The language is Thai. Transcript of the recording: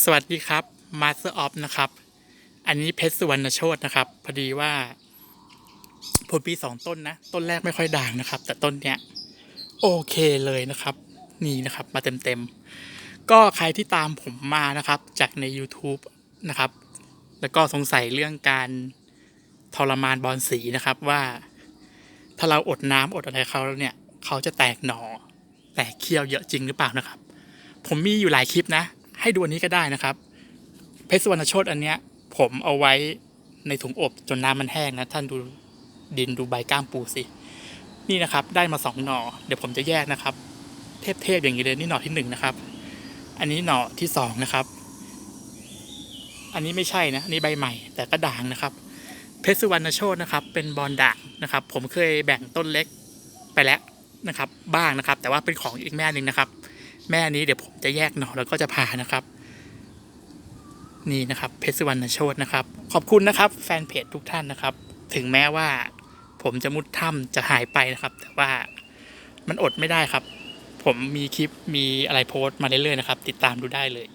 สวัสดีครับ Master of นะครับ อันนี้เพชรสุวรรณโชตนะครับ พอดีว่าผมมีสองต้นนะ ต้นแรกไม่ค่อยด่างนะครับ แต่ต้นเนี้ยโอเคเลยนะครับ นี่นะครับมาเต็มๆ ก็ใครที่ตามผมมานะครับ จากใน YouTube นะครับ แล้วก็สงสัยเรื่องการทรมานบอลสีนะครับว่า ถ้าเราอดน้ำอดอะไรเขาแล้วเนี่ยเขาจะแตกหนอแตกเขี้ยวเยอะจริงหรือเปล่านะครับ ผมมีอยู่หลายคลิปนะ ให้ดูอันนี้ก็ได้นะครับ เพชรสุวรรณโชตอันเนี้ย ผมเอาไว้ในถุงอบจนน้ำมันแห้งนะท่านดูดินดูใบก้ามปูสิ นี่นะครับได้มาสองหน่อ เดี๋ยวผมจะแยกนะครับ เทพๆอย่างนี้เลยนี่หน่อที่หนึ่งนะครับ อันนี้หน่อที่สองนะครับ อันนี้ไม่ใช่นะอันนี้ใบใหม่ แต่ก็ด่างนะครับ เพชรสุวรรณโชตนะครับ เป็นบอลด่างนะครับ ผมเคยแบ่งต้นเล็กไปแล้วนะครับ บ้างนะครับ แต่ว่าเป็นของอีกแม่หนึ่งนะครับ แม่นี้เดี๋ยวผมจะแยกหน่อแล้วก็จะพานะครับ นี่นะครับ เพชรสุวรรณโชตนะครับ ขอบคุณนะครับ แฟนเพจทุกท่านนะครับ ถึงแม้ว่า ผมจะมุดถ้ำจะหายไปนะครับ แต่ว่ามันอดไม่ได้ครับ ผมมีคลิปมีอะไรโพสต์มาเรื่อยๆนะครับ ติดตามดูได้เลย